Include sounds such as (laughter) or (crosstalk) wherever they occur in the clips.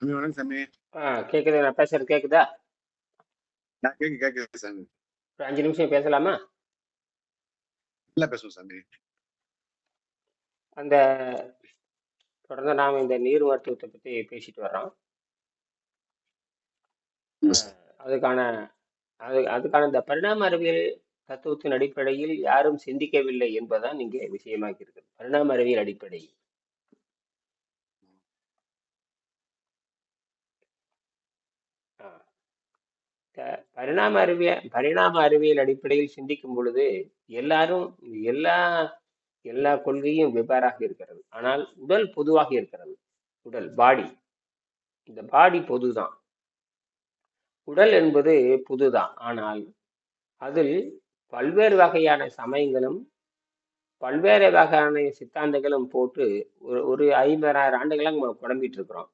சாமி வணக்கம் சாமி. ஆ கேக்குது நான் பேசுறது கேக்குதா? நான் கேட்க கேட்குது சாமி. ஒரு அஞ்சு நிமிஷம் பேசலாமா? நல்லா பேசுவோம் சாமி. அந்த தொடர்ந்து நாம் இந்த நீர் மருத்துவத்தை பற்றி பேசிட்டு வர்றோம். அதுக்கான அது அதுக்கான இந்த பரிணாம அறிவியல் தத்துவத்தின் அடிப்படையில் யாரும் சிந்திக்கவில்லை என்பதுதான் இங்கே விஷயமாக்கி இருக்குது பரிணாம அறிவியல் அடிப்படையில். பரிணாம அறிவியல் பரிணாம அறிவியல் அடிப்படையில் சிந்திக்கும் பொழுது எல்லாரும் எல்லா எல்லா கொள்கையும் வெவ்வேறாக இருக்கிறது. ஆனால் உடல் பொதுவாக இருக்கிறது. உடல் பாடி இந்த பாடி பொதுதான். உடல் என்பது புதுதான். ஆனால் அதில் பல்வேறு வகையான சமயங்களும் பல்வேறு வகையான சித்தாந்தங்களும் போட்டு ஒரு ஒரு ஐம்பதாயிரம் ஆண்டுகளாக நம்ம குழம்பிட்டு இருக்கிறோம்.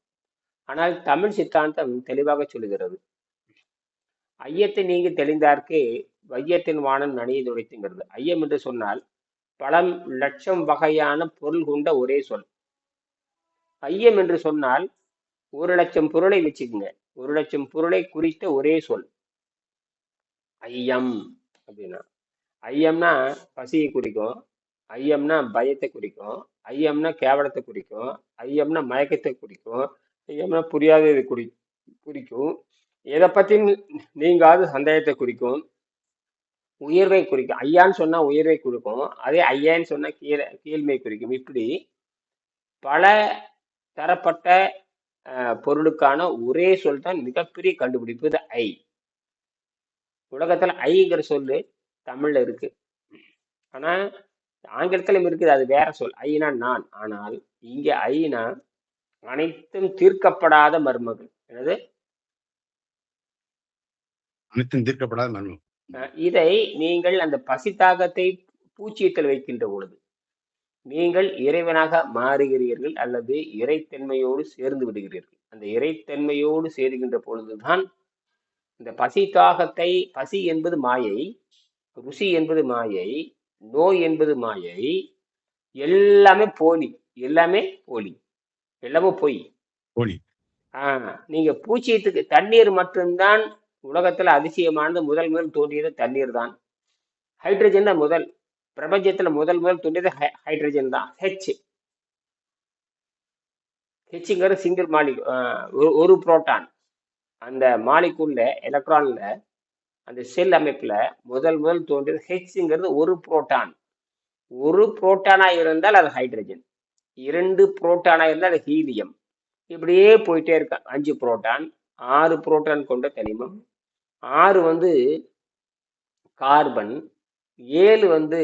ஆனால் தமிழ் சித்தாந்தம் தெளிவாக சொல்லுகிறது. ஐயத்தை நீங்கி தெளிந்தார்க்கு வையத்தின் வானம் நனியை துடைத்துங்கிறது. ஐயம் என்று சொன்னால் பல லட்சம் வகையான பொருள் கொண்ட ஒரே சொல். ஐயம் என்று சொன்னால் ஒரு லட்சம் பொருளை வச்சுக்கோங்க. ஒரு லட்சம் பொருளை குறித்த ஒரே சொல். ஐயம் அப்படின்னா ஐயம்னா பசியை குறிக்கும். ஐயம்னா பயத்தை குறிக்கும். ஐயம்னா கேவலத்தை குறிக்கும். ஐயம்னா மயக்கத்தை குறிக்கும். ஐயம்னா புரியாததை குறி குறிக்கும். எதை பற்றி நீங்காவது சந்தேகத்தை குறிக்கும்? உயர்வை குறிக்கும். ஐயான்னு சொன்னால் உயர்வை குறிக்கும் அதே ஐயான்னு சொன்னால் கீழே கீழ்மை குறிக்கும். இப்படி பல தரப்பட்ட பொருளுக்கான ஒரே சொல் தான் மிகப்பெரிய கண்டுபிடிப்பு. இது ஐ. உலகத்தில் ஐங்கிற சொல்லு தமிழ்ல இருக்கு. ஆனால் ஆங்கிலத்திலும் இருக்குது. அது வேற சொல். ஐனா நான். ஆனால் இங்கே ஐனா அனைத்தும் தீர்க்கப்படாத மர்மங்கள் என்னது? அனைத்தும் தீர்க்கப்படாத மர்மம் இதை நீங்கள் அந்த பசித்தாகத்தை பூச்சியத்தில் வைக்கின்ற பொழுது நீங்கள் இறைவனாக மாறுகிறீர்கள் அல்லது இறைத்தன்மையோடு சேர்ந்து விடுகிறீர்கள். அந்த இறைத்தன்மையோடு சேருகின்ற பொழுதுதான் இந்த பசி தாகத்தை பசி என்பது மாயை ருசி என்பது மாயை நோய் என்பது மாயை எல்லாமே போலி எல்லாமே போலி எல்லாமே பொய். கோழி ஆஹ் நீங்க பூச்சியத்துக்கு தண்ணீர் மட்டும்தான் உலகத்தில் அதிசயமானது முதல் முதல் தோன்றியது தண்ணீர் தான். ஹைட்ரஜன் தான் முதல். பிரபஞ்சத்தில் முதல் முதல் தோன்றியது ஹை- ஹைட்ரஜன் தான். ஹெச் ஹெச்ங்கிறது சிங்கிள் மாலிக் ஒரு புரோட்டான் அந்த மாலிக்குள்ள எலக்ட்ரான்ல அந்த செல் அமைப்பில் முதல் முதல் தோன்றியது ஹெச்ங்கிறது ஒரு புரோட்டான் ஒரு புரோட்டானா இருந்தால் அது ஹைட்ரஜன் இரண்டு புரோட்டானா இருந்தால் அது ஹீலியம் இப்படியே போயிட்டே இருக்கான் அஞ்சு புரோட்டான் ஆறு புரோட்டான் கொண்ட தனிமம். ஆறு வந்து கார்பன் ஏழு வந்து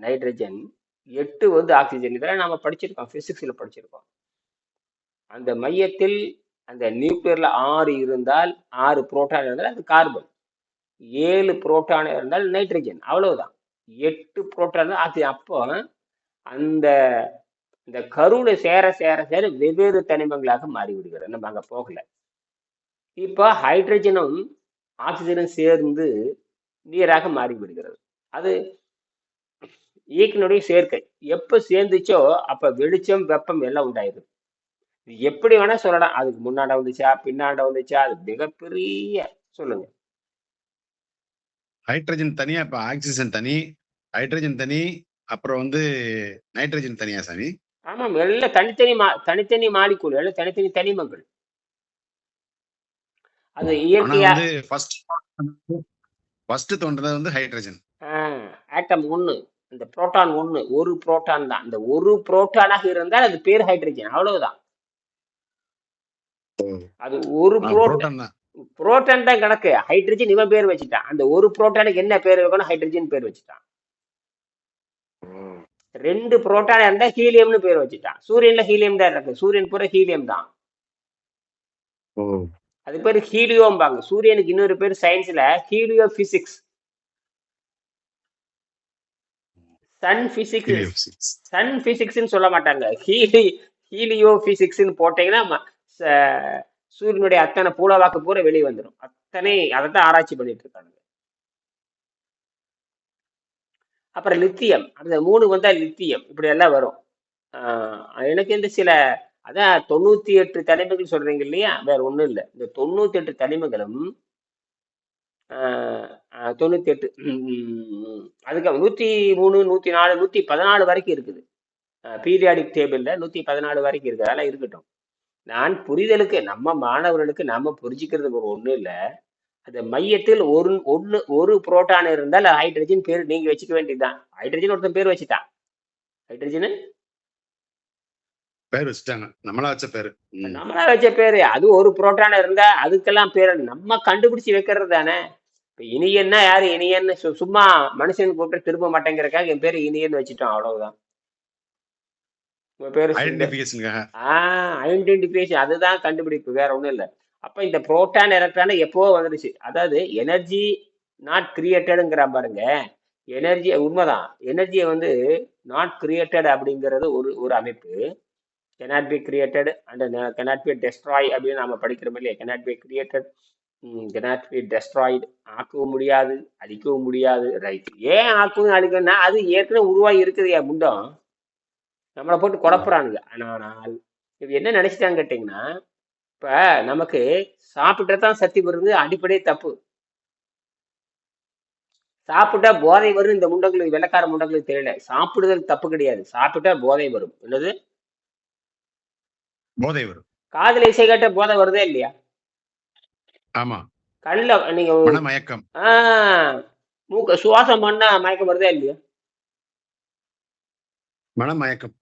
நைட்ரஜன் எட்டு வந்து ஆக்சிஜன் இதெல்லாம் நம்ம படிச்சிருக்கோம் ஃபிசிக்ஸில் படிச்சிருக்கோம். அந்த மையத்தில் அந்த நியூக்ளியரில் ஆறு இருந்தால் ஆறு புரோட்டான் இருந்தால் அது கார்பன் ஏழு புரோட்டான் இருந்தால் நைட்ரஜன் அவ்வளவுதான். எட்டு புரோட்டான் ஆக்சிஜன் அப்போ அந்த இந்த கருவில் சேர சேர சேர வெவ்வேறு தனிமங்களாக மாறிவிடுகிறது. நம்ம அங்கே போகல. இப்போ ஹைட்ரஜனும் ஆக்சிஜனும் சேர்ந்து நீராக மாறிவிடுகிறது. அது இயக்கினுடைய சேர்க்கை. எப்ப சேர்ந்துச்சோ அப்ப வெளிச்சம் வெப்பம் எல்லாம் உண்டாயிருது இது எப்படி வேணா சொல்லலாம். அதுக்கு முன்னாட வந்துச்சா பின்னாட வந்துச்சா அது மிகப்பெரிய சொல்லுங்க. ஹைட்ரஜன் தனியா இப்ப ஆக்சிஜன் தனி ஹைட்ரஜன் தனி அப்புறம் வந்து நைட்ரஜன் தனியா சாமி? ஆமாம் எல்லாம் தனித்தனி மா தனித்தனி மாலிக்கூல் எல்லாம் தனித்தனி தனிமங்கள். அது இயற்கையா வந்து ஃபர்ஸ்ட் தோன்றது வந்து ஹைட்ரஜன் ஆட்டம் ஒன்று இந்த புரோட்டான் ஒன்று ஒரு புரோட்டான் தான். இந்த ஒரு புரோட்டானாக இருந்தால் அது பேர் ஹைட்ரஜன் அவ்வளவுதான். அது ஒரு புரோட்டான் புரோட்டான் தான். கணக்கு. ஹைட்ரஜன் இவன் பேர் வச்சுட்டான். அந்த ஒரு புரோட்டானுக்கு என்ன பேர் வைக்கணும்? ஹைட்ரஜன் பேர் வச்சுட்டான். ரெண்டு புரோட்டான் இருந்தா ஹீலியம்னு பேர் வச்சுட்டான். சூரியன்ல ஹீலியம் தான் இருக்கு. சூரியன் பூரா ஹீலியம் தான். அது பேர் ஹீலியோம்பாங்க. சூரியனுக்கு இன்னொரு பேர் சயின்ஸ்ல helio physics sun physics sun பிசிக்ஸ்னு சொல்ல மாட்டாங்க. ஹீலி ஹீலியோ பிசிக்ஸ்னு போட்டீங்கன்னா சூரியனுடைய அத்தனை பூலவாக்கு பூரா வெளியே வந்துடும் அத்தனை அதை தான் ஆராய்ச்சி பண்ணிட்டு இருக்காங்க அப்புறம் லித்தியம் அந்த மூணு வந்தா லித்தியம் இப்படி எல்லாம் வரும் எனக்கு இந்த சில அதான் தொண்ணூத்தி எட்டு தலைமைகள் சொல்றீங்க இல்லையா? வேற ஒண்ணும் இல்லை. இந்த தொண்ணூத்தி எட்டு தலைமைகளும் ஆஹ் தொண்ணூத்தி எட்டு அதுக்கு நூத்தி மூணு நூத்தி நாலு நூத்தி பதினாலு வரைக்கும் இருக்குது. பீரியாடிக் டேபிள்ல நூத்தி பதினாலு வரைக்கும் இருக்கு அதெல்லாம் இருக்கட்டும். நான் புரிதலுக்கு நம்ம மாணவர்களுக்கு நாம புரிஞ்சுக்கிறது ஒரு ஒண்ணும் இல்லை. அந்த மையத்தில் ஒரு ஒண்ணு ஒரு புரோட்டான் இருந்தால் ஹைட்ரஜன் பேர் நீங்க வச்சுக்க வேண்டியதுதான். ஹைட்ரஜன் ஒருத்தன் பேர் வச்சுட்டான். ஹைட்ரஜனு? பேர் வச்சுட்டாங்க. நம்மளா வச்ச பேரு. நம்மளா வச்ச பேரு அது ஒரு புரோட்டான் இருந்தா அதுக்கெல்லாம் பேர் நம்ம கண்டுபிடிச்சு வைக்கிறது தானே. இப்ப இனியன்னா யாரு இனியன்னு சும்மா மனுஷன் கூப்பிட்டு திரும்ப மாட்டேங்கிறக்காக என் பேரு இனியன்னு வச்சுட்டோம் அவ்வளவுதான். உங்க பேரு ஆஹ் ஐடென்டிஃபிகேஷன் அதுதான் கண்டுபிடிப்பு வேற ஒண்ணும் இல்ல. அப்ப இந்த புரோட்டான் எலக்ட்ரான் எப்போ வந்துருச்சு. அதாவது எனர்ஜி நாட் கிரியேட்டடுங்கிற பாருங்க. எனர்ஜி உண்மைதான். எனர்ஜியை வந்து நாட் கிரியேட்டட் அப்படிங்கிறது ஒரு ஒரு அமைப்பு. Be created and uh, cannot be destroyed அப்படின்னு நாம படிக்கிறோம் இல்லையா? Be created. ம், cannot be destroyed. ஆக்கவும் முடியாது அழிக்கவும் முடியாது. ரைட் ஏன் ஆக்கவும் அழிக்கணும்னா அது ஏற்கனவே உருவாகி இருக்குது என் முண்டம் நம்மளை போட்டு குழப்புறானுங்க. ஆனால் இது என்ன நினைச்சிட்டாங்க கேட்டிங்கன்னா இப்ப நமக்கு சாப்பிட்டா தான் சக்தி வருது அடிப்படை தப்பு. சாப்பிட்டா போதை வரும் இந்த முண்டங்களுக்கு வெள்ளக்கார முண்டங்களுக்கு தெரியல. சாப்பிடுதல் தப்பு கிடையாது. சாப்பிட்டா போதை வரும். என்னது? போதை வரும். காதுல இசை கேட்ட போதை வருதே இல்லையா? ஆமா. கண்ணில் நீங்க மனமயக்கம் ஆஹ் மூக்க சுவாசம் பண்ணா மயக்கம் வருதா இல்லையா? மனமயக்கம்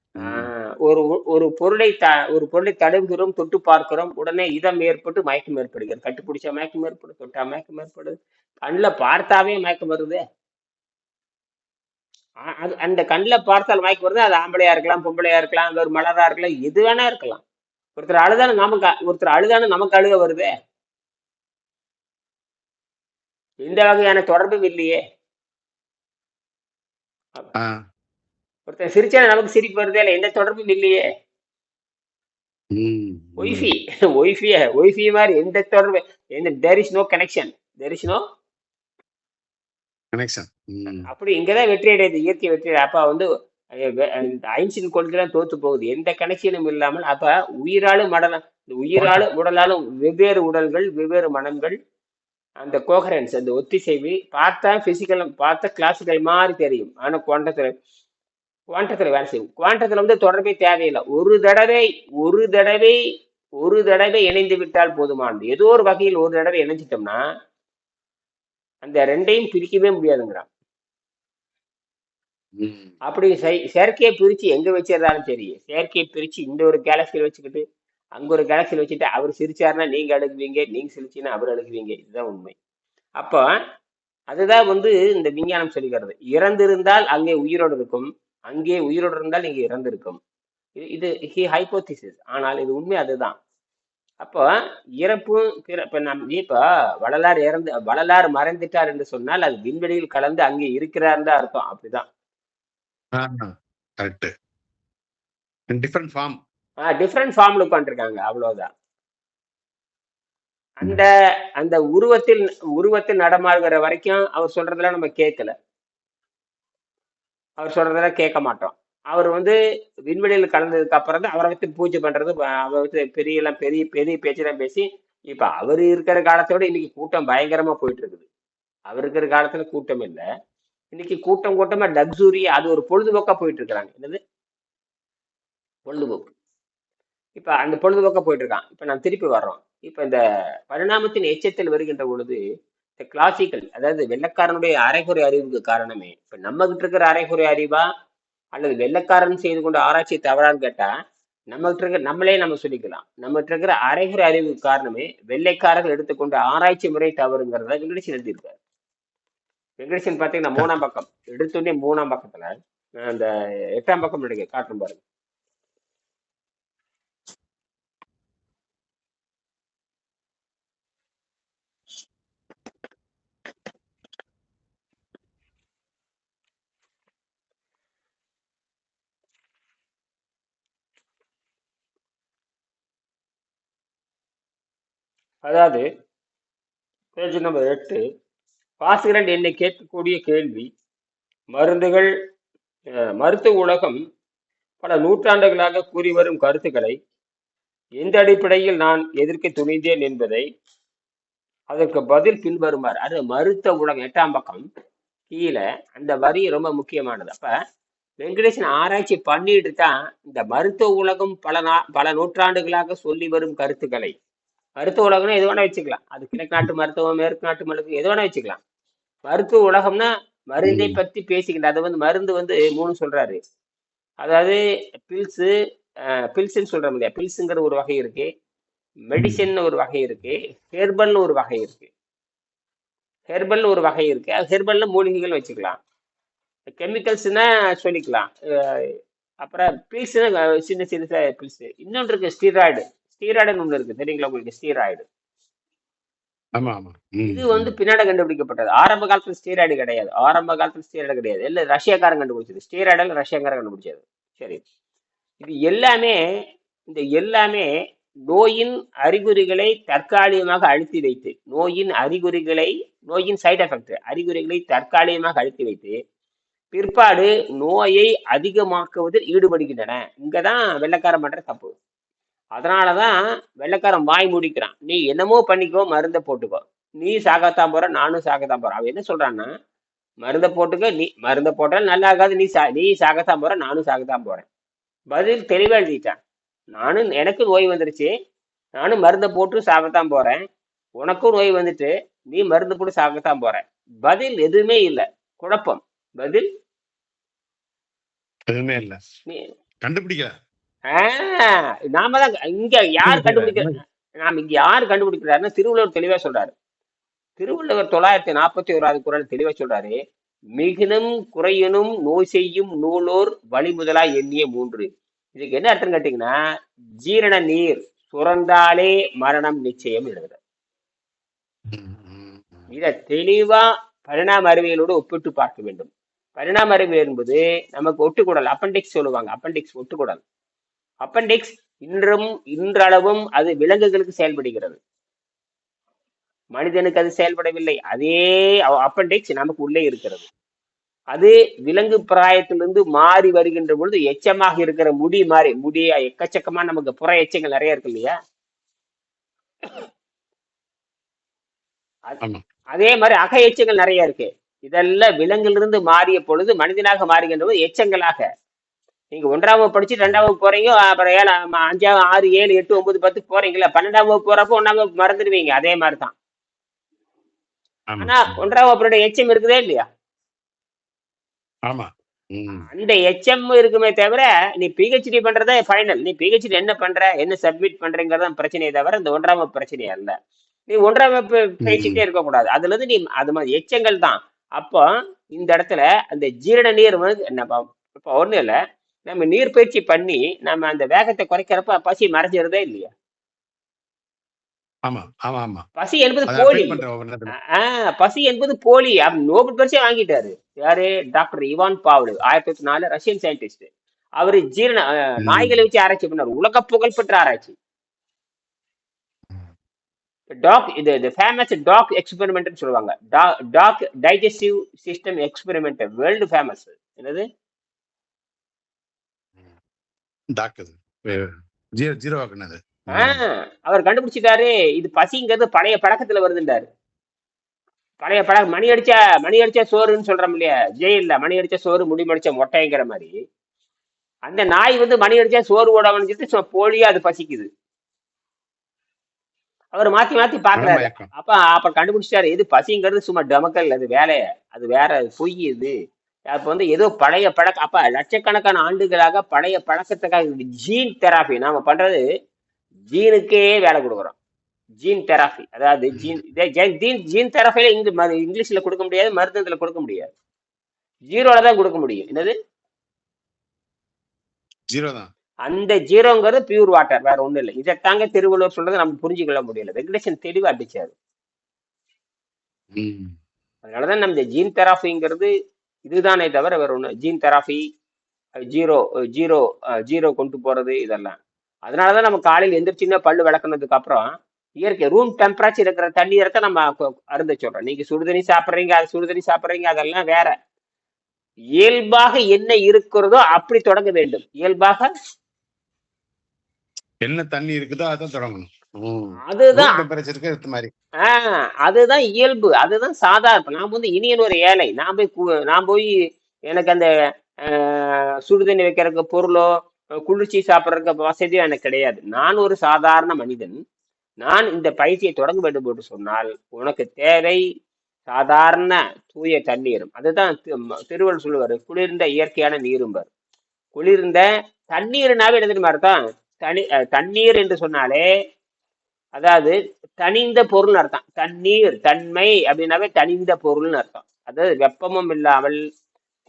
ஒரு ஒரு பொருளை த ஒரு பொருளை தடுக்கிறோம் தொட்டு பார்க்கிறோம் உடனே இதம் ஏற்பட்டு மயக்கம் ஏற்படுகிறது. கட்டுப்பிடிச்சா மயக்கம் ஏற்படும் தொட்டா மயக்கம் ஏற்படுது. கண்ணில் பார்த்தாவே மயக்கம் வருது. அந்த கண்ணில் பார்த்தால் மயக்கம் வருது? அது ஆம்பளையா இருக்கலாம் பொம்பளையா இருக்கலாம் வேறு மலரா இருக்கலாம் எது வேணா இருக்கலாம். ஒருத்தர் அழுதானு நமக்கு ஒருத்தர் அழுதானு நமக்கு அழுக வருதே. எந்த வகையான தொடர்பும் இல்லையே. ஒருத்தர் சிரிச்சா நமக்கு சிரிப்பு வருதே இல்லை. எந்த தொடர்பும் இல்லையே. ஒய்ஃபி ஒய்ஃபிய ஒய்ஃபி மாதிரி எந்த தொடர்பு? எந்த there is no connection there is no connection. அப்படி இங்கதான் வெற்றி அடையுது. இயற்கை வெற்றி. அப்ப வந்து ஐன்ஸ்டீன் கொள்கைலாம் தோத்து போகுது. எந்த கனெக்ஷனும் இல்லாமல் அப்ப உயிராலும் மடலாம் இந்த உயிராலும் உடலாலும் வெவ்வேறு உடல்கள் வெவ்வேறு மனங்கள் அந்த கோஹரன்ஸ் அந்த ஒத்திசைவு பார்த்தா பிசிக்கல் பார்த்தா கிளாசிக்கல் மாதிரி தெரியும். ஆனா குவாண்டத்துல குவாண்டத்துல வேலை செய்யும். குவாண்டத்துல வந்து தொடர்பே தேவையில்லை. ஒரு தடவை ஒரு தடவை ஒரு தடவை இணைந்து விட்டால் போதுமானது. ஏதோ ஒரு வகையில் ஒரு தடவை இணைஞ்சிட்டோம்னா அந்த ரெண்டையும் பிரிக்கவே முடியாதுங்கிறான். அப்படி செய்- செயற்கையை பிரிச்சு எங்க வச்சிருந்தாலும் சரி செயற்கையை பிரிச்சு இந்த ஒரு கேலக்சியில் வச்சுக்கிட்டு அங்க ஒரு கேலக்சியில் வச்சுட்டு அவர் சிரிச்சாருன்னா நீங்க அழுகுவீங்க நீங்க சிரிச்சின்னா அவர் அழுகுவீங்க. இதுதான் உண்மை. அப்போ அதுதான் வந்து இந்த விஞ்ஞானம் சொல்லுகிறது. இறந்திருந்தால் அங்கே உயிரோடு இருக்கும். அங்கே உயிரோடு இருந்தால் இங்கே இறந்திருக்கும். இது இது ஹி ஹைப்போதிசிஸ் ஆனால் இது உண்மை அதுதான். அப்போ இறப்பும் பிற- நம் இப்போ வள்ளலார் இறந்து வள்ளலார் மறைந்துட்டார் என்று சொன்னால் அது விண்வெளியில் கலந்து அங்கே இருக்கிறார் தான் அர்த்தம். அப்படிதான். ஆ, கரெக்ட் டிஃபரண்ட் ஃபார்ம் டிஃப்ரெண்ட் ஃபார்ம்ல உட்காந்துருக்காங்க அவ்வளவுதான். அந்த அந்த உருவத்தில் உருவத்தில் நடமாடுகிற வரைக்கும் அவர் சொல்றதெல்லாம் நம்ம கேட்கல. அவர் சொல்றதெல்லாம் கேட்க மாட்டோம். அவர் வந்து விண்வெளியில் கலந்ததுக்கு அப்புறம் தான் அவரை வச்சு பூஜை பண்றது ப- அவரை வச்சு பெரிய எல்லாம் பெரிய பெரிய பேச்செல்லாம் பேசி இப்ப அவர் இருக்கிற காலத்தோட இன்னைக்கு கூட்டம் பயங்கரமா போயிட்டு இருக்குது. அவர் இருக்கிற காலத்துல கூட்டம் இல்லை. இன்னைக்கு கூட்டம் கூட்டமா லக்ஸுரி அது ஒரு பொழுதுபோக்கா போயிட்டு இருக்கிறாங்க என்னது? பொழுதுபோக்கு. இப்ப அந்த பொழுதுபோக்கா போயிட்டு இருக்கான் இப்ப நான் திருப்பி வர்றோம். இப்ப இந்த பரிணாமத்தின் எச்சத்தில் வருகின்ற பொழுது இந்த கிளாசிக்கல் அதாவது வெள்ளக்காரனுடைய அரைகுறை அறிவுக்கு காரணமே. இப்ப நம்ம கிட்ட இருக்கிற அரைகுறை அறிவா? அல்லது வெள்ளக்காரன் செய்து கொண்ட ஆராய்ச்சி தவறான்னு கேட்டா நம்மகிட்ட இருக்கிற நம்மளே நம்ம சொல்லிக்கலாம். நம்மகிட்ட இருக்கிற அரைகுறை அறிவுக்கு காரணமே வெள்ளைக்காரர்கள் எடுத்துக்கொண்ட ஆராய்ச்சி முறை தவறுங்கிறத நிகழ்ச்சி எழுதியிருக்காரு. வெங்கடேசன் பார்த்தீங்கன்னா மூணாம் பக்கம். எடுத்தோடனே மூணாம் பக்கத்துல அந்த எட்டாம் பக்கம் எடுங்க காட்டும் பாருங்க. அதாவது பேஜ் நம்பர் எட்டு. வாசகரன் என்னை கேட்கக்கூடிய கேள்வி மருந்துகள் மருத்துவ உலகம் பல நூற்றாண்டுகளாக கூறி வரும் கருத்துக்களை எந்த அடிப்படையில் நான் எதிர்க்க துணிந்தேன் என்பதை அதற்கு பதில் பின்வருமாறு. அது மருத்துவ உலகம் எட்டாம் பக்கம் கீழே அந்த வரி ரொம்ப முக்கியமானது. அப்ப வெங்கடேசன் ஆராய்ச்சி பண்ணிட்டு தான் இந்த மருத்துவ உலகம் பல நா பல நூற்றாண்டுகளாக சொல்லி வரும் கருத்துக்களை. மருத்துவ உலகம்னு எது வேணா வச்சுக்கலாம். அது கிழக்கு நாட்டு மருத்துவம் மேற்கு நாட்டு மருத்துவம் எது வேணா வச்சுக்கலாம். மருத்துவ உலகம்னா மருந்தை. பத்தி பேசிக்கிட்டு அது வந்து மருந்து வந்து மூணு சொல்றாரு. அதாவது பில்ஸு பில்ஸ்ன்னு சொல்றோம் இல்லையா? பில்ஸுங்கிற ஒரு வகை இருக்கு. மெடிசின் ஒரு வகை இருக்கு. ஹெர்பல்னு ஒரு வகை இருக்கு. ஹெர்பல்னு ஒரு வகை இருக்கு. அது ஹெர்பல்ல மூலிகைகள் வச்சுக்கலாம். கெமிக்கல்ஸ்னா சொல்லிக்கலாம். அப்புறம் பில்ஸ்னா சின்ன சின்ன பில்ஸ் இன்னொன்று இருக்கு ஸ்டீராய்டு ஸ்டீராய்டுன்னு ஒன்று இருக்கு. தெரியுங்களா உங்களுக்கு? ஸ்டீராய்டு ஆமா ஆமா ம், இது வந்து பின்னாடி கண்டுபிடிக்கப்பட்டது. ஆரம்ப காலத்துல ஸ்டீராய்டு கிடையாது. ஆரம்ப காலத்துல ஸ்டீராய்டு கிடையாது. இல்ல ரஷ்யாக்காரன் கண்டுபிடிச்சது. ஸ்டீராய்டு ரஷ்யாக்காரன் கண்டுபிடிச்சது. சரி. இது எல்லாமே இந்த எல்லாமே நோயின் அறிகுறிகளை தற்காலிகமாக அழுத்தி வைத்து நோயின் அறிகுறிகளை நோயின் சைடு எஃபெக்ட் அறிகுறிகளை தற்காலிகமாக அழுத்தி வைத்து பிற்பாடு நோயை அதிகமாக்குவதில் ஈடுபடுகின்றன. இங்கதான் வெள்ளைக்காரன் பண்ற தப்பு. அதனாலதான் வெள்ளைக்காரன் வாய் முடிக்கிறான். நீ என்னமோ பண்ணிக்கோ மருந்தை போட்டுக்கோ. நீ சாகத்தான் போற நானும் சாகத்தான் போறேன். அவன் என்ன சொல்றான்னா மருந்தை போட்டுக்க நீ மருந்தை போட்டால் நல்லா ஆகாது நீ சா நீ சாகத்தான் போற நானும் சாகத்தான் போறேன். பதில் தெளிவா எழுதிட்டான். நானும் எனக்கு நோய் வந்துருச்சு. நானும் மருந்தை போட்டு சாகத்தான் போறேன். உனக்கும் நோய் வந்துட்டு நீ மருந்து போட்டு சாகத்தான் போற. பதில் எதுவுமே இல்லை. குழப்பம். பதில்? எதுவுமே இல்ல. நீ கண்டுபிடிக்கல. நாம தான் இங்க யார் கண்டுபிடிக்கிற நாம இங்க யார் கண்டுபிடிக்கிறாருன்னா திருவள்ளுவர் தெளிவா சொல்றாரு. திருவள்ளுவர் தொள்ளாயிரத்தி நாற்பத்தி ஓராவது குரல் தெளிவா சொல்றாரு. மிகுனும் குறையனும் நோய் செய்யும் நூலோர் வழிமுதலா எண்ணிய மூன்று. இதுக்கு என்ன அர்த்தம் கேட்டீங்கன்னா ஜீரண நீர் சுரந்தாலே மரணம் நிச்சயம் எழுதுற ம், ம், ம். இதை தெளிவா பரிணாம அறிவியலோடு ஒப்பிட்டு பார்க்க வேண்டும். பரிணாம அறிவியல் என்பது நமக்கு ஒட்டுக்குடல் அப்பண்டிக்ஸ் சொல்லுவாங்க அப்பண்டிக்ஸ் ஒட்டுக்குடல். அப்பண்டிக்ஸ் இன்றும் இன்றளவும் அது விலங்குகளுக்கு செயல்படுகிறது. மனிதனுக்கு அது செயல்படவில்லை. அதே அப்பண்டிக்ஸ் நமக்கு உள்ளே இருக்கிறது. அது விலங்கு பிராயத்திலிருந்து மாறி வருகின்ற பொழுது எச்சமாக இருக்கிற முடி மாறி முடியா எக்கச்சக்கமா நமக்கு புற எச்சங்கள் நிறைய இருக்கு இல்லையா? அதே மாதிரி அக எச்சங்கள் நிறைய இருக்கு. இதெல்லாம் விலங்கிலிருந்து மாறிய பொழுது மனிதனாக மாறுகின்ற போது எச்சங்களாக நீங்க ஒன்றாம் வகுப்பு படிச்சு ரெண்டாம் வகுப்பு போறீங்க அப்புறம் ஏழு அஞ்சாம் ஆறு ஏழு எட்டு ஒன்பது பத்து போறீங்களா பன்னெண்டாம் வகுப்பு போறப்போ ஒன்றாம் வகுப்பு மறந்துடுவீங்க அதே மாதிரி தான் ஆனா ஒன்றாம் வகுப்போட எச்சம் இருக்குதே இல்லையா? ஆமா. அந்த எச்எம் இருக்குமே தவிர நீ பிஹெச்டி பண்றதே ஃபைனல் நீ பிஹெச்டி என்ன பண்ற என்ன சப்மிட் பண்றங்கிறது தான் பிரச்சனையே தவிர இந்த ஒன்றாம் வகுப்பு பிரச்சனையே அல்ல. நீ ஒன்றாம் வகுப்பு பேசிக்கிட்டே இருக்கக்கூடாது. அதுல இருந்து நீ அது மாதிரி எச்சங்கள் தான். அப்போ இந்த இடத்துல அந்த ஜீரண நீர் வந்து என்ன இப்போ ஒண்ணும் இல்லை. நம்ம நீர் பயிற்சி பண்ணி நம்ம அந்த வேகத்தை குறைக்கிறப்ப பசி மறைஞ்சிருதே இல்லையா? ஆமா ஆமா ஆமா. பசி என்பது போலி. பசி என்பது போலி. நோபல் பரிசே வாங்கிட்டாரு. யாரு? டாக்டர் இவான் பாவ்லு ஆயிரத்தி தொள்ளாயிரத்தி நாலு ரஷ்யன் சயின்டிஸ்ட் அவரு ஜீரண. நாய்களை வச்சு ஆராய்ச்சி பண்ணார். உலக புகழ்பெற்ற ஆராய்ச்சி. டாக் இது இது ஃபேமஸ் டாக் எக்ஸ்பெரிமெண்ட்னு சொல்லுவாங்க. Dog digestive system experiment world famous என்னது? டாக்குது ஜீரோ ஜீரோ ஆக்குனது ஆஹ் அவர் கண்டுபிடிச்சிட்டாரு. இது பசிங்கிறது பழைய பழக்கத்துல வருதுன்றாரு. பழைய பழ மணி அடிச்சா மணி அடிச்சா சோறுன்னு சொல்றோம் இல்லையா? ஜெயில்ல மணி அடிச்சா சோறு முடி மடிச்ச மொட்டைங்கிற மாதிரி. அந்த நாய் வந்து மணி அடிச்சா சோறு ஓடாமன்னு சொல்லிட்டு சும்மா போலியா அது பசிக்குது. அவர் மாத்தி மாத்தி பாக்குறாரு அப்ப அப்ப கண்டுபிடிச்சிட்டாரு. இது பசிங்கிறது சும்மா டமக்கல் அது வேலை அது வேற பொய் இது. அப்ப வந்து ஏதோ பழைய பழக்கம் அப்ப லட்சக்கணக்கான ஆண்டுகளாக பழைய பழக்கத்துக்காக ஜீன் தெராபி நாம பண்றது ஜீனுக்கே வேலை கொடுக்குறோம். ஜீன் தெராபி அதாவது ஜீன் இதே ஜீன் ஜீன் தெராபியில இங்க இங்கிலீஷ்ல கொடுக்க முடியாது மருத்துவத்துல கொடுக்க முடியாது. ஜீரோல தான் கொடுக்க முடியும். என்னது? ஜீரோ தான். அந்த ஜீரோங்கிறது பியூர் வாட்டர் வேற ஒண்ணும் இல்லை. இதைத்தாங்க திருவள்ளுவர் சொல்றது நம்ம புரிஞ்சுக்கொள்ள முடியல. வெங்கடேசன் தெளிவா அடிச்சாரு. அதனாலதான் நம்ம ஜீன் தெராபிங்கிறது இதுதானே தவிர வேற ஒண்ணு. Gene therapy zero zero zero கொண்டு போறது இதெல்லாம். அதனாலதான் நம்ம காலையில் எந்திரிச்சுன்னா பல்லு விளக்குனதுக்கு அப்புறம் இயற்கை ரூம் டெம்பரேச்சர் இருக்கிற தண்ணீரை நம்ம அருந்த சொல்றோம். நீங்க சுடுதண்ணி சாப்பிட்றீங்க அது சுடுதண்ணி சாப்பிட்றீங்க அதெல்லாம் வேற. இயல்பாக என்ன இருக்கிறதோ அப்படி தொடங்க வேண்டும். இயல்பாக என்ன தண்ணி இருக்குதோ அதான் தொடங்கணும். அதுதான். மாதிரி. அதுதான் இயல்பு. அதுதான் சாதாரண நான் வந்து இனியன் ஒரு ஏழை. நான் போய் நான் போய் எனக்கு அந்த சுடுதண்ணி வைக்கிறதுக்கு பொருளோ குளிர்ச்சி சாப்பிட்றதுக்கு வசதியோ எனக்கு கிடையாது. நான் ஒரு சாதாரண மனிதன். நான் இந்த பயிற்சியை தொடங்க வேண்டும் என்று சொன்னால் உனக்கு தேவை சாதாரண தூய தண்ணீரும் அதுதான் திருவள்ளுவர் சொல்லுவாரு குளிர்ந்த இயற்கையான நீரும்பார். குளிர்ந்த தண்ணீர்னாவே தெரியுமா அர்த்தம்? தனி அஹ், தண்ணீர் என்று சொன்னாலே அதாவது தனிந்த பொருள் அர்த்தம். தண்ணீர் தன்மை அப்படின்னாவே தனிந்த பொருள்னு அர்த்தம். அதாவது வெப்பமும் இல்லாமல்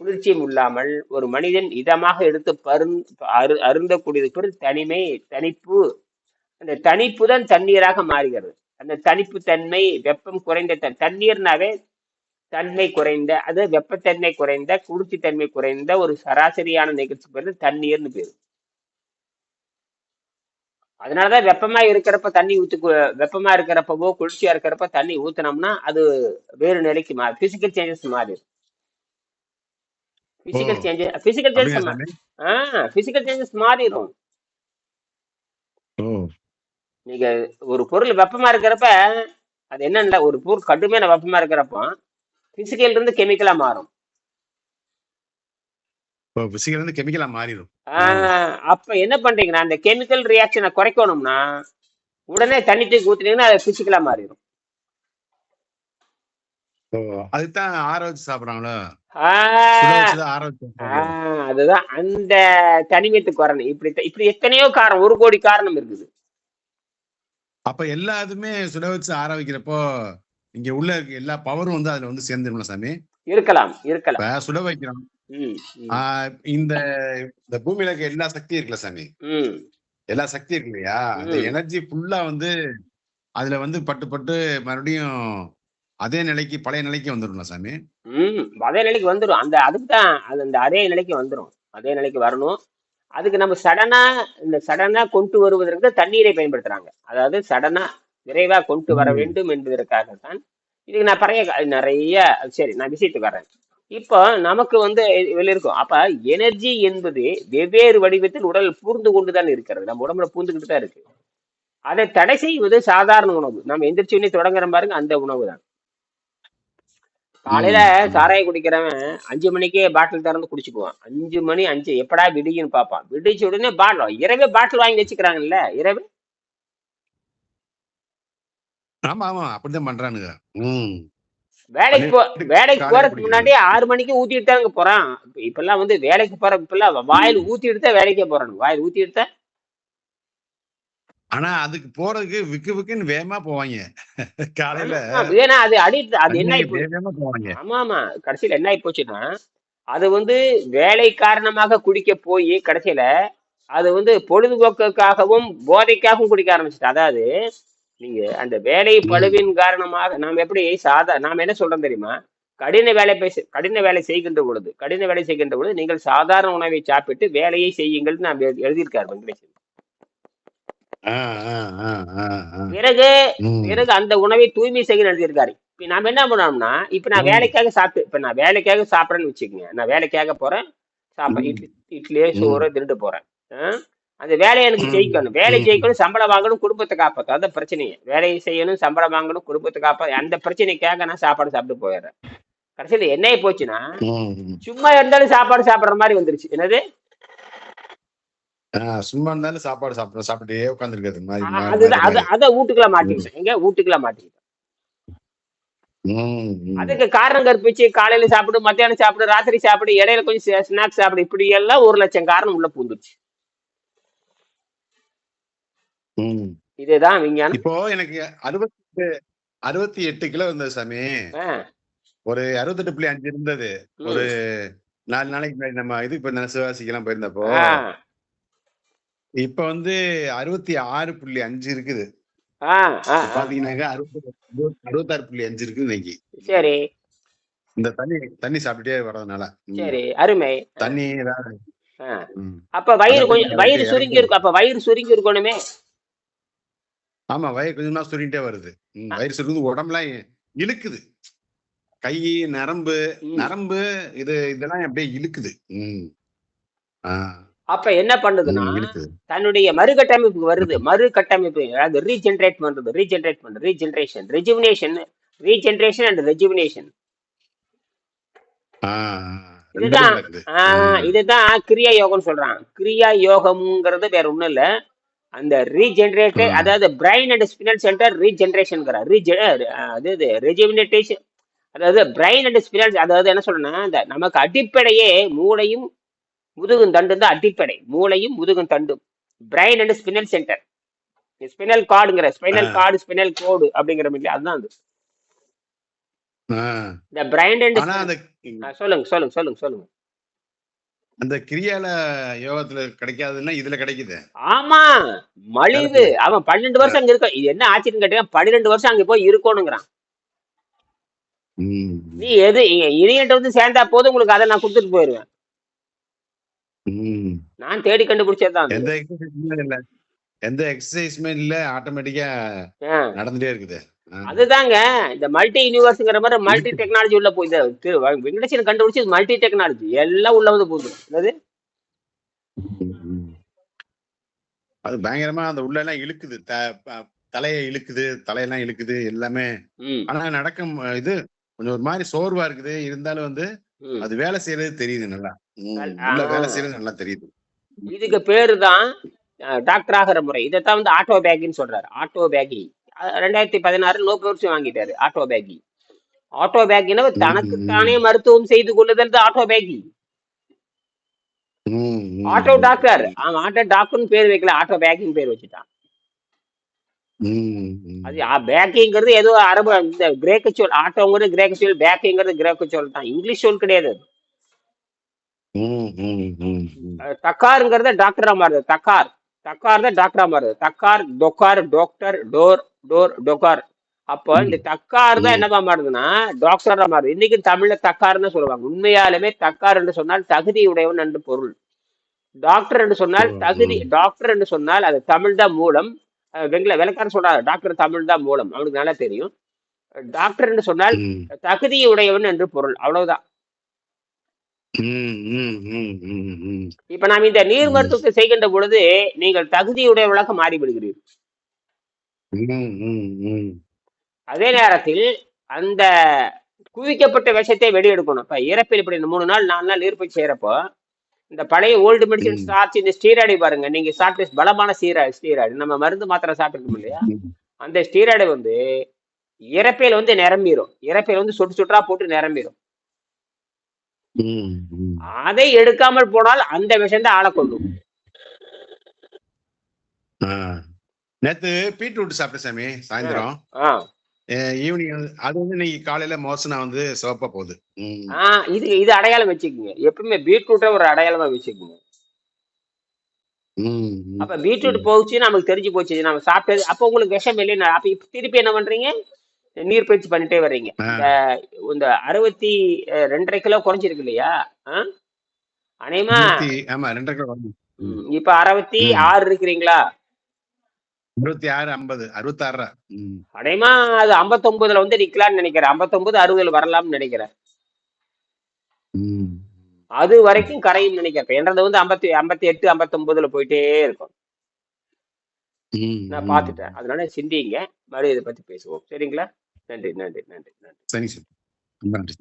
குளிர்ச்சியும் இல்லாமல் ஒரு மனிதன் இதமாக எடுத்து பருந் அரு அருந்தக்கூடியது பேர் தனிமை தனிப்பு. அந்த தனிப்பு தான் தண்ணீராக மாறுகிறது. அந்த தனிப்பு தன்மை வெப்பம் குறைந்த தன் தண்ணீர்னாவே தன்மை குறைந்த அது வெப்பத்தன்மை குறைந்த குளிர்ச்சி தன்மை குறைந்த ஒரு சராசரியான நிகழ்ச்சி பேர் தண்ணீர்னு பேர். அதனாலதான் வெப்பமா இருக்கிறப்ப தண்ணி ஊத்து வெப்பமா இருக்கிறப்பவோ குளிர்ச்சியா இருக்கிறப்ப தண்ணி ஊத்துனோம்னா அது வேறு நிலைக்கு மாறி. பிசிக்கல் சேஞ்சஸ் மாறி physical. Changes physical changes ah physical changes மாறிடும் நீங்க ஒரு பொருள் வெப்பமா இருக்கிறப்ப அது என்னன்னா ஒரு பொருள் கடுமையான வெப்பமா இருக்கிறப்போ பிசிக்கல் இருந்து கெமிக்கலா மாறும். இப்போ பிசிக்கல் இருந்து கெமிக்கலா மாறிடும். அப்ப என்ன பண்றீங்கன்னா அந்த கெமிக்கல் ரியாக்ஷனை குறைக்கணும்னா உடனே தண்ணி தூக்கி ஊத்துனீங்கன்னா அது பிசிக்கலா மாறிடும். ஓ அதுதான் ஆற வச்சு சாப்பிடுறாங்களோ? அதுதான். அந்த தனிமத்துக்கு வரணும். இப்படி இப்படி எத்தனையோ காரணம் ஒரு கோடி காரணம் இருக்குது. அப்ப எல்லா இதுமே சுட வச்சு ஆற வைக்கிறப்போ இங்க உள்ள இருக்க எல்லா பவரும் வந்து அதுல வந்து சேர்ந்துரும்ல சாமி? இருக்கலாம் இருக்கலாம். சுட வைக்கிறோம். ஆஹ் இந்த இந்த பூமியில இருக்க எல்லா சக்தியும் இருக்குல்ல சாமி. எல்லா சக்தி இருக்கு இல்லையா? அந்த. எனர்ஜி ஃபுல்லா வந்து அதுல வந்து பட்டு பட்டு மறுபடியும் அதே நிலைக்கு பழைய நிலைக்கு வந்துடும்ல சாமி? ம் அதே நிலைக்கு வந்துடும் அந்த அதுக்கு தான் அது அந்த அதே நிலைக்கு வந்துடும் அதே நிலைக்கு வரணும். அதுக்கு நம்ம சடனா இந்த சடனா கொண்டு வருவதற்கு தண்ணீரை பயன்படுத்துறாங்க. அதாவது சடனா விரைவா கொண்டு வர. வேண்டும் என்பதற்காகத்தான். இதுக்கு நான் பழைய கா- நிறைய சரி நான் விஷயத்துக்கு வரேன் இப்போ நமக்கு வந்து இருக்கும் அப்ப எனர்ஜி என்பது வெவ்வேறு வடிவத்தில் உடல் பூர்ந்து கொண்டுதான் இருக்கிறது. நம்ம உடம்புல பூந்துக்கிட்டு தான் இருக்கு. அதை தடை செய்வது சாதாரண உணவு. நம்ம எந்திரிச்சு உடனே தொடங்குற பாருங்க அந்த உணவு தான். காலையில. சாராயம் குடிக்கிறவன் அஞ்சு மணிக்கே பாட்டில் திறந்து குடிச்சுக்குவான் அஞ்சு மணி அஞ்சு எப்படா விடியுன்னு பார்ப்பான். விடிச்ச உடனே பாட்டில் இரவே பாட்டில் வாங்கி வச்சுக்கிறாங்கல்ல இரவு? ஆமா ஆமா அப்படிதான் பண்றானுங்க. வேலைக்கு போ வேலைக்கு போறதுக்கு குடிக்கிறது. முன்னாடி ஆறு மணிக்கு ஊத்திட்டு தாங்க போறான் இப்ப- இப்பெல்லாம் வந்து வேலைக்கு போற இப்பெல்லாம் வாயில் ஊத்திட்டு தான் வேலைக்கே போறானு. வாயில் ஊத்திட்டு தான் ஆனா அதுக்கு போறதுக்கு விக்கு விக்குன்னு வேகமா போவாங்க. (laughs) காலையில ஏன்னா அது அடிட்டு அது என்ன ஆயிப்போச்சு? ஆமா ஆமா. கடைசியில என்ன ஆகி போச்சுன்னா அது வந்து வேலை காரணமாக குடிக்க போய் கடைசியில அது வந்து பொழுதுபோக்குக்காகவும் போதைக்காகவும் குடிக்க ஆரம்பிச்சிட்டு. அதாவது நீங்க அந்த வேலை பழுவின் காரணமாக நாம் எப்படி சாதா நாம் என்ன சொல்றோம் தெரியுமா கடின வேலை கடின வேலை செய்கின்ற பொழுது கடின வேலை செய்கின்ற பொழுது நீங்கள் சாதாரண உணவை சாப்பிட்டு வேலையை செய்யுங்கள் நாம் எழுதியிருக்காரு வெங்கடேசன். பிறகு. பிறகு அந்த உணவை தூய்மை செய்ய எழுதியிருக்காரு இப்ப நாம என்ன பண்ணோம்னா இப்ப நான். வேலைக்காக சாப்பிட்டு இப்ப நான் வேலைக்காக சாப்பிட்றேன்னு வச்சுக்கோங்க நான் வேலைக்காக போறேன் சாப்பிட ம். இட்லி இட்லியே. சோறு திண்டு போறேன்? அந்த வேலையை எனக்கு. ஜெயிக்கணும். வேலை. ஜெயிக்கணும் சம்பளம் வாங்கணும் குடும்பத்தை காப்பாற்றும் அதான் பிரச்சனையே. வேலையை செய்யணும் சம்பளம் வாங்கணும் குடும்பத்தை காப்பா அந்த பிரச்சனைக்காக நான் சாப்பாடு சாப்பிட்டு போயிடுறேன். கடைசியில என்ன போச்சுன்னா. சும்மா இருந்தாலும் சாப்பாடு சாப்பிடுற மாதிரி வந்துருச்சு. என்னது? சும்மா இருந்தாலும் சாப்பாடு சாப்பிட சாப்பிட்டே உட்காந்துருக்கிறது மாதிரி அதுதான் அது. அதை வீட்டுக்குள்ள மாட்டிக்கிட்டேன். எங்க? வீட்டுக்குள்ள மாட்டிக்கிட்டேன். அதுக்கு காரணம் கற்பிச்சு காலையில சாப்பிடு மத்தியானம் சாப்பிடு ராத்திரி சாப்பிடு இடையில கொஞ்சம் ஸ்நாக்ஸ் சாப்பிடு இப்படி எல்லாம் ஒரு லட்சம் காரணம் உள்ள பூந்துருச்சு ம். இதுதான் விஞ்ஞானம். இப்போ எனக்கு அறுபத்தி அறுபத்தி எட்டு கிலோ இருந்தது சாமி. ஒரு அறுபத்தெட்டு புள்ளி அஞ்சு இருந்தது. ஒரு நாலு நாளைக்கு முன்னாடி நம்ம இதுக்கு போயிருந்தோம் சிவகாசிக்கெல்லாம் போயிருந்தப்போ. ஆ, இப்ப வந்து அறுபத்தி ஆறு புள்ளி அஞ்சு இருக்குது. பாத்தீங்கன்னாக்கா அறுபத்தி அறுபத்தாறு புள்ளி அஞ்சு இருக்குது இன்னைக்கு. சரி. இந்த தண்ணி தண்ணி சாப்பிட்டுட்டே வர்றதுனால. சரி அருமை. தண்ணி. ம். அப்ப வயிறு கொஞ்சம் வயிறு சுருங்கி இருக்கும் அப்ப வயிறு சுருங்கி இருக்கணுமே. ஆமா வயிறு கொஞ்சமா சுருங்கிட்டே வருது. வயிறு சுருங்குது உடம்புலாம் இழுக்குது. கை நரம்பு. நரம்பு இது இதெல்லாம் அப்படியே இழுக்குது. அப்ப என்ன பண்ணுதுன்னா தன்னுடைய மறுகட்டமைப்பு வருது. மறு கட்டமைப்பு அதாவது ரீஜென்ரேட் பண்றது ரீஜென்ரேட் பண்றது regeneration rejuvenation regeneration and rejuvenation இதுதான். இதுதான் கிரியா யோகம்னு சொல்றான் கிரியா யோகம்ங்கிறது வேற ஒண்ணும் இல்ல. அந்த ரீஜென்ரேட் ஆ, அதாவது brain and spinal center regeneration அதாவது ரெஜுவினேட்டேஷன் அதாவது பிரைன் அண்ட் ஸ்பினல் அதாவது என்ன சொல்றேன்னா இந்த நமக்கு அடிப்படையே மூளையும் முதுகும் தண்டும் தான் அடிப்படை. மூளையும் முதுகும் தண்டும். Brain and spinal center spinal கார்டுங்கிற spinal cord spinal cord அப்படிங்கிற மாதிரி அதுதான் அது. இந்த பிரைன் அண்ட் சொல்லுங்க சொல்லுங்க சொல்லுங்க சொல்லுங்க. அந்த கிரியால யோகத்துல கிடைக்காதுன்னா இதுல கிடைக்குது. ஆமா மலிவு. அவன் பன்னெண்டு வருஷம் அங்க இருக்க இது என்ன ஆச்சுன்னு கேட்டீங்கன்னா பன்னிரெண்டு வருஷம் அங்க போய் இருக்கணுங்கிறான். நீ எது இனியன்ட்ட வந்து சேர்ந்தா போதும் உங்களுக்கு அதை நான் கொடுத்துட்டு போயிருவேன். நான் தேடி கண்டுபிடிச்சது தான் அது. எந்த எக்ஸசைஸுமே இல்ல. எந்த எக்ஸசைஸுமே இல்ல ஆட்டோமேட்டிக்கா நடந்துட்டே இருக்குது. அதுதாங்க இந்த மல்டி யூனிவர்ஸ்ங்கிற மாதிரி மல்டி டெக்னாலஜி உள்ள போய் வெங்கடேசன் கண்டுபிடிச்சது மல்டி டெக்னாலஜி எல்லாம் உள்ள வந்து போகுது. என்னது. அது பயங்கரமா அந்த உள்ள எல்லாம் இழுக்குது தலையை இழுக்குது தலையெல்லாம் இழுக்குது எல்லாமே. ஆனா நடக்கும் இது கொஞ்சம் ஒரு மாதிரி சோர்வா இருக்குது. இருந்தாலும் வந்து அது வேலை செய்யறது தெரியுது நல்லா. உள்ள வேலை. செய்யறது நல்லா தெரியுது. இதுக்கு பேரு தான் டாக்டர் ஆகிற முறை. இதைத்தான் வந்து ஆட்டோ பேக்கின்னு சொல்றாரு. ஆட்டோ பேக்கி ரெண்டாயிரத்தி பதினாறு நோபல் வாங்கிட்டாரு ஆட்டோ பேக்கி. ஆட்டோ பேக்கினா ம், தனக்குத்தானே மருத்துவம் செய்து கொள்ளுதல் தான் ஆட்டோ பேக்கி. Auto doctor. அவன் ஆட்டோ டாக்டர்னு பேர் வைக்கல ஆட்டோ பேக்கிங் பேர் வச்சுட்டான். அது பேக்கிங்கிறது ஏதோ அரபு இந்த கிரேக்க சொல் ஆட்டோங்கிறது கிரேக்க சொல் பேக்கிங்கிறது கிரேக்க சொல் தான். இங்கிலீஷ் சொல் கிடையாது தக்காருங்கிறத டாக்டரா மாறுது. தக்கார். தக்கார் தான் டாக்டரா மாறுது. தக்கார் டொக்கார் டாக்டர் டோர் டோர் டொக்கார். அப்போ இந்த தக்கார் தான். என்னவா மாறுதுன்னா டாக்டரா மாறுது இன்னைக்கு தமிழ்ல தக்கார்னு சொல்லுவாங்க. உண்மையாலுமே தக்கார் என்று சொன்னால் தகுதி உடையவன் என்று பொருள். டாக்டர் என்று சொன்னால் தகுதி. டாக்டர் என்று சொன்னால் அது தமிழ் தான் மூலம். வெங்கல விளக்காரன் சொல்றாரு டாக்டர் தமிழ் தான் மூலம். அவனுக்கு நல்லா தெரியும். டாக்டர் என்று சொன்னால் தகுதி உடையவன் என்று பொருள். அவ்வளவுதான். இப்ப நாம் இந்த நீர். மருத்துவத்தை செய்கின்ற பொழுது நீங்கள் தகுதியுடையவளாக மாறிவிடுகிறீர்கள். ம், ம், ம். அதே நேரத்தில் அந்த குவிக்கப்பட்ட விஷத்தை வெளியெடுக்கணும் இப்ப இறப்பில் இப்படி மூணு நாள் நாலு நாள் நீர்ப்பயிற்சி செய்யறப்போ இந்த பழைய ஓல்டு மெடிசன் ம். ஸ்டார்ச் இந்த ஸ்டீராய்டு பாருங்க நீங்க சாப்பிட்டு பலமான ஸ்டீராய்டு ஸ்டீராய்டு நம்ம மருந்து மாத்திரை சாப்பிட்டுருக்கோம் இல்லையா ம். அந்த ஸ்டீராய்டு வந்து இறப்பையில வந்து நிரம்பிடும் இறப்பையில வந்து சொட்டு சொட்டா போட்டு நிரம்பிடும் ம், ம். அதை எடுக்காமல் போனால் அந்த விஷம் தான் ஆளை கொள்ளும் ஆ. நேத்து பீட்ரூட் சாப்பிட்டேன் சாமி சாயந்தரம் ஈவினிங் அது வந்து இன்னைக்கு காலையில மோசனா வந்து சிவப்பா போகுது இது இது அடையாளம் வச்சுக்கோங்க எப்பவுமே பீட்ரூட்டை ஒரு அடையாளமா வச்சுக்கோங்க. அப்ப பீட்ரூட் போச்சு நமக்கு தெரிஞ்சு போச்சு நம்ம சாப்பிட்டது அப்ப உங்களுக்கு விஷம் இல்லைன்னு அப்ப இப்ப திருப்பி என்ன பண்றீங்க நீர் பயிற்சி பண்ணிட்டே வர்றீங்க. இந்த அறுபத்தி ரெண்டரை கிலோ குறைஞ்சிருக்கு இல்லையா ஆ? அநேகமா இருபத்தி ஆமா ரெண்டரை கிலோ குறைஞ்சு. ம். ம், இப்ப அறுபத்தி. ஆறு இருக்கிறீங்களா இருபத்தி ஆறு ஐம்பது அறுபத்தாறு ம். அநேகமா அது 59 வந்து நிக்கலாம்னு நினைக்கிறேன். 59 அறுபதுல வரலாம்னு நினைக்கிறேன். அது வரைக்கும் கரையும் நினைக்கிறேன். என்றது வந்து ஐம்பத்தி ஐம்பத்தி எட்டு ஐம்பத்தொன்பதுல போயிட்டே இருக்கும். நான் ம். பார்த்துட்டேன். அதனால சிந்திங்க. மறுபடியும் இதை பத்தி பேசுவோம். சரிங்களா? நன்றி நன்றி நன்றி நன்றி. சரி சார். ரொம்ப நன்றி.